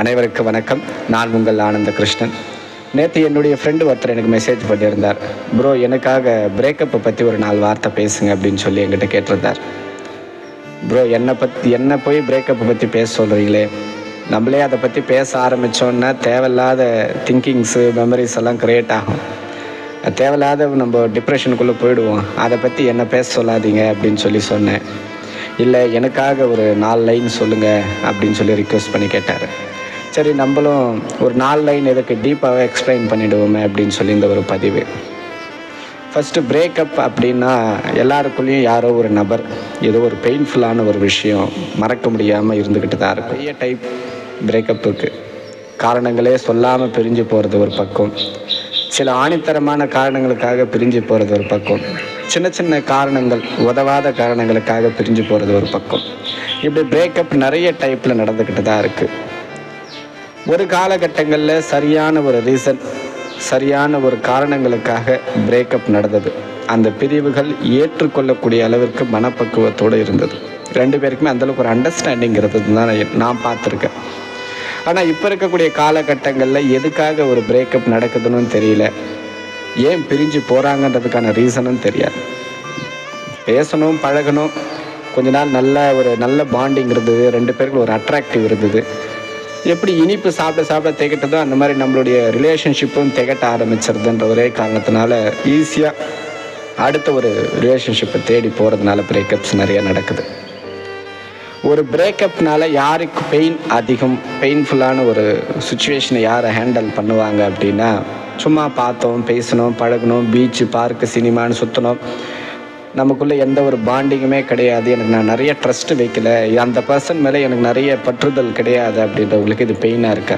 அனைவருக்கு வணக்கம். நான் உங்கள் ஆனந்த கிருஷ்ணன் நேற்று என்னுடைய ஃப்ரெண்டு ஒருத்தர் எனக்கு மெசேஜ் பண்ணியிருந்தார். ப்ரோ எனக்காக பிரேக்கப்பை பற்றி ஒரு நாலு வார்த்தை பேசுங்க அப்படின்னு சொல்லி என்கிட்ட கேட்டிருந்தார். ப்ரோ என்னை பற்றி என்ன போய் பிரேக்கப்பை பற்றி பேச சொல்கிறீங்களே நம்மளே அதை பற்றி பேச ஆரம்பித்தோன்னா தேவையில்லாத திங்கிங்ஸு மெமரிஸ் எல்லாம் க்ரியேட் ஆகும். அது தேவையில்லாத நம்ம டிப்ரெஷனுக்குள்ளே போயிடுவோம். அதை பற்றி என்ன பேச சொல்லாதீங்க அப்படின்னு சொல்லி சொன்னேன். இல்லை எனக்காக ஒரு நாலு லைன் சொல்லுங்கள் அப்படின்னு சொல்லி ரிக்வெஸ்ட் பண்ணி கேட்டார். சரி நம்மளும் ஒரு நாலு லைன் எதுக்கு டீப்பாகவே எக்ஸ்பிளைன் பண்ணிவிடுவோமே அப்படின்னு சொல்லி இந்த ஒரு பதிவு. ஃபஸ்ட்டு பிரேக்கப் அப்படின்னா எல்லாருக்குள்ளேயும் யாரோ ஒரு நபர் ஏதோ ஒரு பெயின்ஃபுல்லான ஒரு விஷயம் மறக்க முடியாமல் இருந்துக்கிட்டு தான் இருக்கும். நிறைய டைப் பிரேக்கப்புக்கு காரணங்களே சொல்லாமல் பிரிஞ்சு போகிறது ஒரு பக்கம். சில ஆணித்தரமான காரணங்களுக்காக பிரிஞ்சு போகிறது ஒரு பக்கம். சின்ன சின்ன காரணங்கள் உதவாத காரணங்களுக்காக பிரிஞ்சு போகிறது ஒரு பக்கம். இப்படி பிரேக்கப் நிறைய டைப்பில் நடந்துக்கிட்டு தான் இருக்குது ஒரு காலகட்டங்களில் சரியான ஒரு ரீசன் சரியான ஒரு காரணங்களுக்காக பிரேக்கப் நடந்தது. அந்த பிரிவுகள் ஏற்றுக்கொள்ளக்கூடிய அளவிற்கு மனப்பக்குவத்தோடு இருந்தது. ரெண்டு பேருக்குமே அந்தளவுக்கு ஒரு அண்டர்ஸ்டாண்டிங் இருந்தது தான் நான் பார்த்துருக்கேன். ஆனால் இப்போ இருக்கக்கூடிய காலகட்டங்களில் எதுக்காக ஒரு பிரேக்கப் நடக்குதுன்னு தெரியல. ஏன் பிரிஞ்சு போகிறாங்கன்றதுக்கான ரீசனும் தெரியாது. பேசணும் பழகணும். கொஞ்ச நாள் நல்ல ஒரு நல்ல பாண்டிங் இருந்தது. ரெண்டு பேருக்கு ஒரு அட்ராக்டிவ் இருந்தது. எப்படி இனிப்பு சாப்பிட சாப்பிட திகட்டதோ அந்த மாதிரி நம்மளுடைய ரிலேஷன்ஷிப்பும் திகட்ட ஆரம்பிச்சிருதுன்ற ஒரே காரணத்தினால ஈஸியாக அடுத்த ஒரு ரிலேஷன்ஷிப்பை தேடி போகிறதுனால பிரேக்கப்ஸ் நிறைய நடக்குது. ஒரு பிரேக்கப்னால யாருக்கு பெயின் அதிகம் பெயின்ஃபுல்லான ஒரு சுச்சுவேஷனை யாரை ஹேண்டில் பண்ணுவாங்க அப்படின்னா சும்மா பார்த்தோம் பேசணும் பழகணும் பீச்சு பார்க்கு சினிமான்னு சுற்றணும் நமக்குள்ளே எந்த ஒரு பாண்டிங்குமே கிடையாது. எனக்கு நான் நிறைய ட்ரஸ்ட்டு வைக்கல. அந்த பர்சன் மேலே எனக்கு நிறைய பற்றுதல் கிடையாது அப்படின்றவங்களுக்கு இது பெயினாக இருக்க.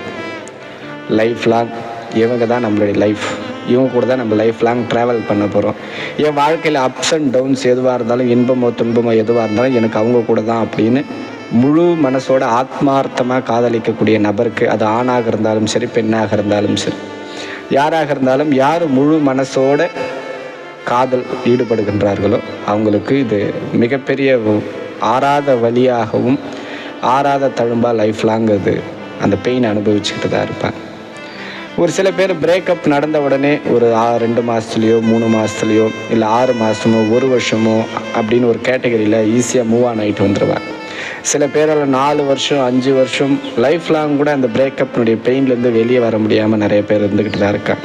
லைஃப் லாங் இவங்க தான் நம்மளுடைய லைஃப் இவங்க கூட தான் நம்ம லைஃப் லாங் ட்ராவல் பண்ண போகிறோம் என் வாழ்க்கையில் அப்ஸ் அண்ட் டவுன்ஸ் எதுவாக இருந்தாலும் இன்பமோ துன்பமோ எதுவாக இருந்தாலும் எனக்கு அவங்க கூட தான் அப்படின்னு முழு மனசோட ஆத்மார்த்தமாக காதலிக்கக்கூடிய நபருக்கு அது ஆணாக இருந்தாலும் சரி பெண்ணாக இருந்தாலும் சரி. யாராக இருந்தாலும் யார் முழு மனசோட காதல் ஈடுபடுகின்றார்களோ அவங்களுக்கு இது மிகப்பெரிய ஆறாத வழியாகவும் ஆறாத தழும்பாக லைஃப் லாங் அது. அந்த பெயின் அனுபவிச்சுக்கிட்டு தான் இருப்பேன் ஒரு சில பேர் பிரேக்கப் நடந்த உடனே ஒரு ஆ ரெண்டு மாதத்துலேயோ மூணு மாதத்துலேயோ இல்லை ஆறு மாதமோ ஒரு வருஷமோ அப்படின்னு ஒரு கேட்டகரியில் ஈஸியாக மூவ் ஆன் ஆகிட்டு வந்துடுவேன் சில பேரால் நாலு வருஷம் அஞ்சு வருஷம் லைஃப் லாங் கூட அந்த பிரேக்கப்னுடைய பெயின்லேருந்து வெளியே வர முடியாமல் நிறைய பேர் இருந்துக்கிட்டு தான் இருக்காங்க.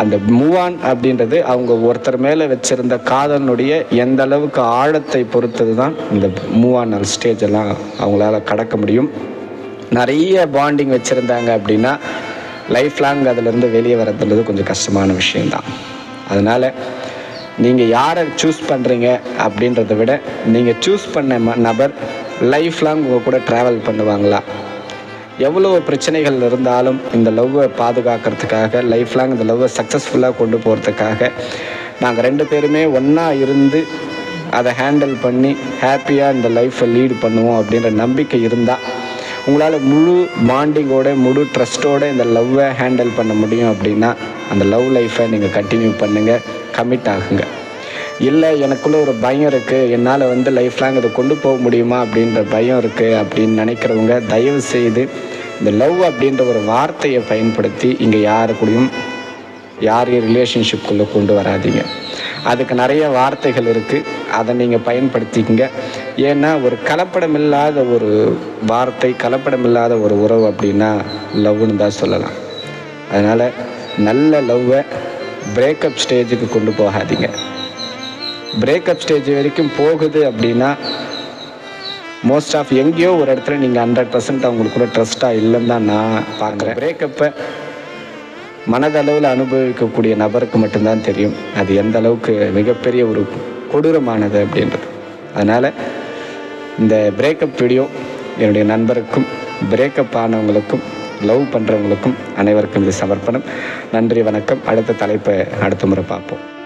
அந்த மூவ் ஆன் அப்படின்றது அவங்க ஒருத்தர் மேலே வச்சுருந்த காதலனுடைய எந்த அளவுக்கு ஆழத்தை பொறுத்தது தான் இந்த மூவ் ஆன் ஸ்டேஜ் எல்லாம் அவங்களால கடக்க முடியும். நிறைய பாண்டிங் வச்சுருந்தாங்க அப்படின்னா லைஃப் லாங் அதிலேருந்து வெளியே வரதுன்றது கொஞ்சம் கஷ்டமான விஷயந்தான் அதனால் நீங்கள் யாரை சூஸ் பண்ணுறீங்க அப்படின்றத விட நீங்கள் சூஸ் பண்ண ம நபர் லைஃப் லாங் உங்கள் கூட ட்ராவல் பண்ணுவாங்களா? எவ்வளோ பிரச்சனைகள் இருந்தாலும் இந்த லவ்வை பாதுகாக்கிறதுக்காக லைஃப் லாங் இந்த லவ்வை சக்ஸஸ்ஃபுல்லாக கொண்டு போகிறதுக்காக நாங்கள் ரெண்டு பேருமே ஒன்றா இருந்து அதை ஹேண்டில் பண்ணி ஹாப்பியாக இந்த லைஃப்பை லீடு பண்ணுவோம் அப்படின்ற நம்பிக்கை இருந்தால் உங்களால் முழு பாண்டிங்கோட முழு ட்ரஸ்ட்டோட இந்த லவ்வை ஹேண்டில் பண்ண முடியும் அப்படின்னா அந்த லவ் லைஃப்பை நீங்கள் கண்டினியூ பண்ணுங்கள் கமிட் ஆகுங்க. இல்லை எனக்குள்ளே ஒரு பயம் இருக்குது என்னால் வந்து லைஃப் லாங் இதை கொண்டு போக முடியுமா அப்படின்ற பயம் இருக்குது அப்படின்னு நினைக்கிறவங்க தயவு செய்து இந்த லவ் அப்படின்ற ஒரு வார்த்தையை பயன்படுத்தி இங்கே யாரு கூடயும் யாரையும் ரிலேஷன்ஷிப்குள்ளே கொண்டு வராதீங்க. அதுக்கு நிறைய வார்த்தைகள் இருக்குது அதை நீங்கள் பயன்படுத்திக்கங்க. ஏன்னா ஒரு கலப்படமில்லாத ஒரு வார்த்தை கலப்படமில்லாத ஒரு உறவு அப்படின்னா லவ்னு தான் சொல்லலாம். அதனால் நல்ல லவ்வை பிரேக்கப் ஸ்டேஜுக்கு கொண்டு போகாதீங்க. பிரேக்கப் ஸ்டேஜ் வரைக்கும் போகுது அப்படின்னா மோஸ்ட் ஆஃப் எங்கேயோ ஒரு இடத்துல நீங்கள் ஹண்ட்ரட் பர்சன்ட் அவங்களுக்கு கூட ட்ரஸ்ட்டாக இல்லைன்னு தான் நான் பார்க்குறேன். பிரேக்கப்பை மனதளவில் அனுபவிக்கக்கூடிய நபருக்கு மட்டும்தான் தெரியும். அது எந்த அளவுக்கு மிகப்பெரிய ஒரு கொடூரமானது அப்படின்றது. அதனால் இந்த பிரேக்கப் வீடியோ என்னுடைய நண்பருக்கும் பிரேக்கப் ஆனவங்களுக்கும் லவ் பண்ணுறவங்களுக்கும் அனைவருக்கும் இது சமர்ப்பணம். நன்றி வணக்கம். அடுத்த தலைப்பை அடுத்த முறை பார்ப்போம்.